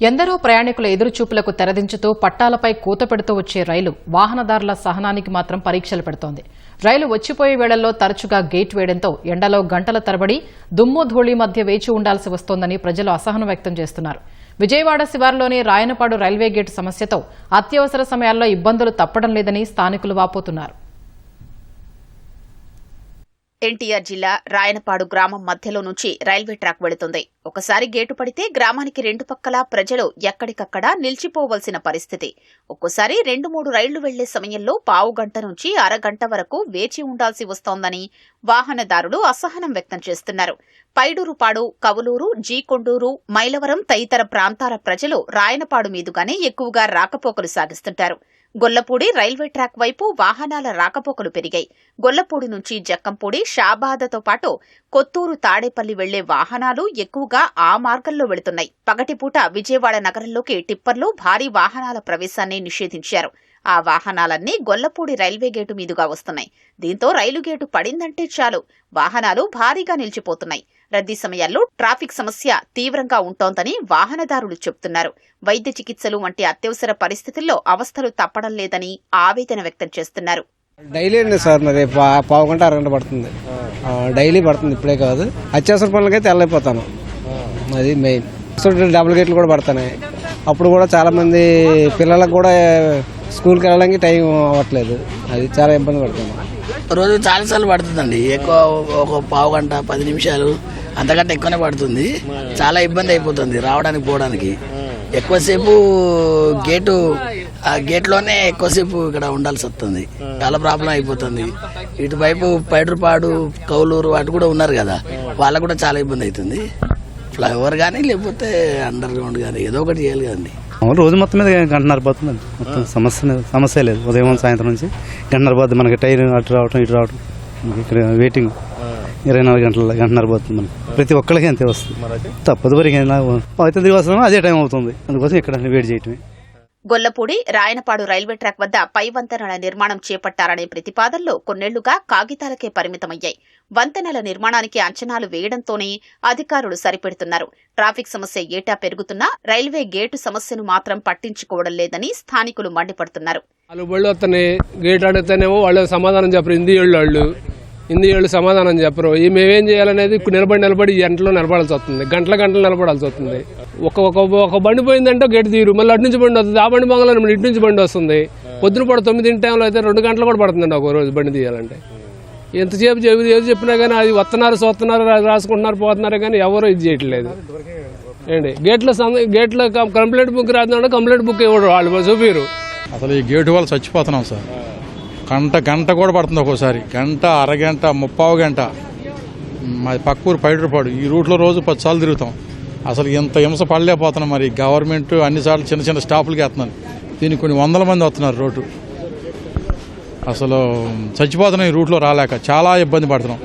ఎందరో ప్రయాణికుల ఎదురుచూపులకు తెరదించుతూ పట్టాలపై కూత పెడుతూ వచ్చే రైలు వాహనదారుల సహనానికి మాత్రం పరీక్షలు పెడుతోంది. రైలు వచ్చిపోయే వేళల్లో తరచుగా గేట్ వేయడంతో ఎండలో గంటల తరబడి దుమ్ము ధూళి మధ్య వేచి ఉండాల్సి వస్తోందని ప్రజలు అసహనం వ్యక్తం చేస్తున్నారు. విజయవాడ శివారులోని రాయనపాడు రైల్వే గేటు సమస్యతో అత్యవసర సమయాల్లో ఇబ్బందులు తప్పడం లేదని స్థానికులు వాపోతున్నారు. ఎన్టీఆర్ జిల్లా రాయనపాడు గ్రామం మధ్యలో నుంచి రైల్వే ట్రాక్ వెళుతుంది. ఒకసారి గేటు పడితే గ్రామానికి రెండు పక్కలా ప్రజలు ఎక్కడికక్కడ నిలిచిపోవలసిన పరిస్థితి. ఒక్కోసారి రెండు మూడు రైళ్ళు వెళ్ళే సమయంలో పావు గంట నుంచి అరగంట వరకు వేచి ఉండాల్సి వస్తోందని వాహనదారులు అసహనం వ్యక్తం చేస్తున్నారు. పైడూరుపాడు కవులూరు జీకొండూరు మైలవరం తదితర ప్రాంతాల ప్రజలు రాయనపాడు మీదుగానే ఎక్కువగా రాకపోకలు సాగిస్తుంటారు. గొల్లపూడి రైల్వే ట్రాక్ వైపు వాహనాల రాకపోకలు పెరిగాయి. గొల్లపూడి నుంచి జక్కంపూడి షాబాదతో పాటు కొత్తూరు తాడేపల్లి వెళ్ళే వాహనాలు ఎక్కువగా ఆ మార్గంలో వెళుతున్నాయి. పగటిపూట విజయవాడ నగరంలోకి టిప్పర్లు భారీ వాహనాల ప్రవేశాన్ని నిషేధించారు. ఆ వాహనాలన్నీ గొల్లపూడి రైల్వే గేటు మీదుగా వస్తున్నాయి. దీంతో రైలు గేటు పడిందంటే చాలు. వాహనాలు భారీగా నిలిచిపోతున్నాయి. రద్దీ సమయాల్లో ట్రాఫిక్ సమస్య తీవ్రంగా ఉంటోందని వాహనదారులు చెబుతున్నారు వైద్య చికిత్సలు వంటి అత్యవసర పరిస్థితుల్లో అవస్థలు తప్పడం లేదని ఆవేదన వ్యక్తం చేస్తున్నారు. డైలీ అండి సార్ మరి పా- పావు గంట అరగంట పడుతుంది. డైలీ పడుతుంది ఇప్పుడే కాదు. అత్యవసర పనులకైతే వెళ్ళైపోతాను అది మెయిన్. సో డబుల్ గేట్లు కూడా పడుతున్నాయి. అప్పుడు కూడా చాలా మంది పిల్లలకు కూడా స్కూల్కి వెళ్ళడానికి టైం అవ్వట్లేదు. అది చాలా ఇబ్బంది పడుతుంది. రోజు చాలాసార్లు పడుతుందండి. ఎక్కువ ఒక పావు గంట పది నిమిషాలు అంతకంటే ఎక్కువనే పడుతుంది. చాలా ఇబ్బంది అయిపోతుంది రావడానికి పోవడానికి. ఎక్కువసేపు గేటు ఆ గేట్లోనే ఎక్కువసేపు ఇక్కడ ఉండాల్సి వస్తుంది. చాలా ప్రాబ్లం అయిపోతుంది. ఇటువైపు పైడ్రుపాడు కౌలూరు అటు కూడా ఉన్నారు కదా వాళ్ళకు కూడా చాలా ఇబ్బంది అవుతుంది. ఫ్లైఓవర్ కానీ లేకపోతే అండర్ గ్రౌండ్ కానీ ఏదో ఒకటి చేయాలి కదండి. అవును రోజు మొత్తం మీద గంటన్నర పోతుందండి మొత్తం సమస్య సమస్య లేదు ఉదయం సాయంత్రం నుంచి గంటన్నర పోతుంది మనకి టైర్ అటు రావటం ఇటు రావటం ఇక్కడ వెయిటింగ్ ఇరవై నాలుగు గంటల గంటన్నర పోతుంది మనకి ప్రతి ఒక్కరికి అంతే వస్తుంది తప్పదు మరి అయితే తిరిగి వస్తున్నాం అదే టైం అవుతుంది అందుకోసం ఇక్కడ వెయిట్ చేయటమే గొల్లపూడి రాయనపాడు రైల్వే ట్రాక్ వద్ద పై వంతెనల నిర్మాణం చేపట్టారనే ప్రతిపాదనలు కొన్నేళ్ళుగా కాగితాలకే పరిమితమయ్యాయి. వంతెనల నిర్మాణానికి అంచనాలు వేయడంతోనే అధికారులు సరిపెడుతున్నారు. ట్రాఫిక్ సమస్య ఏటా పెరుగుతున్నా రైల్వే గేటు సమస్యను మాత్రం పట్టించుకోవడం లేదని స్థానికులు మండిపడుతున్నారు. వాళ్ళు గేట్ అడిగితేనేమో సమాధానం హిందీ వాళ్ళు. వాళ్ళు సమాధానం చెప్పరు. ఈ మేమేం చేయాలనేది ఇప్పుడు నిలబడి నిలబడి ఈ ఎంటలో నిలబడాల్సి వస్తుంది. గంటల గంటలు నిలబడాల్సి వస్తుంది. ఒక ఒక ఒక బండి పోయిందంటే గేట్ తీరు. మళ్ళీ అటు నుంచి బండి వస్తుంది. ఆ బండి బంగాళ ఇటు నుంచి బండి వస్తుంది. పొద్దున పూట తొమ్మిది టైంలో అయితే రెండు గంటలు కూడా పడుతుందండి ఒక రోజు బండి తీయాలంటే. ఎంతసేపు చెప్పి ఏది చెప్పినా కానీ అది వస్తున్నారు సోస్తున్నారు రాసుకుంటున్నారు పోతున్నారు కానీ ఎవరు ఇది చేయట్లేదు. ఏంటి? గేట్లో గేట్లో కం- కంప్లైంట్ బుక్ రాస్తున్నాడు కంప్లైంట్ బుక్ ఇవ్వడు వాళ్ళు. చూపిరు అసలు ఈ గేటు వాళ్ళు చచ్చిపోతున్నాం సార్. గంట గంట కూడా పడుతుంది ఒక్కోసారి. గంట అరగంట ముప్పావు గంట. మాది పక్కూరు పైడ్రపాడు ఈ రూట్లో రోజు పది సార్లు తిరుగుతాం. అసలు ఇంత హింస పడలేకపోతున్నాం మరి. గవర్నమెంట్ అన్నిసార్లు చిన్న చిన్న స్టాఫ్లకి వేస్తున్నాను దీనికి కొన్ని వందల మంది వస్తున్నారు రోడ్డు. అసలు చచ్చిపోతున్నాం ఈ రూట్లో రాలేక. చాలా ఇబ్బంది పడుతున్నాం.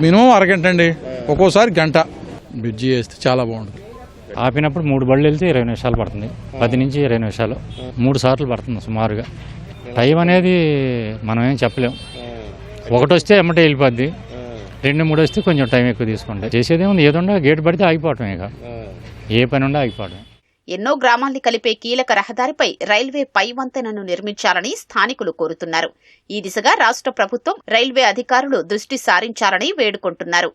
మినిమం అరగంట అండి. ఒక్కోసారి గంట. బ్రిడ్జి వేస్తే చాలా బాగుంటుంది. ఆపినప్పుడు మూడు బళ్ళు వెళ్తే ఇరవై నిమిషాలు పడుతుంది. పది నుంచి ఇరవై నిమిషాలు. మూడు సార్లు పడుతుంది సుమారుగా. టైం అనేది మనం ఏం చెప్పలేం. ఒకటి వస్తే ఎమ్మటే వెళ్ళిపోద్ది. రెండు మూడు వస్తే కొంచెం టైం ఎక్కువ తీసుకుంటాయి చేసేది ఉంది. ఏదుండా గేట్ పడితే ఆగిపోవటం ఇక. ఏ పని ఉండా ఆగిపోవడం ఎన్నో గ్రామాల్ని కలిపే కీలక రహదారిపై రైల్వే పై వంతెనను నిర్మించాలని స్థానికులు కోరుతున్నారు. ఈ దిశగా రాష్ట్ర ప్రభుత్వం రైల్వే అధికారులు దృష్టి సారించాలని వేడుకుంటున్నారు.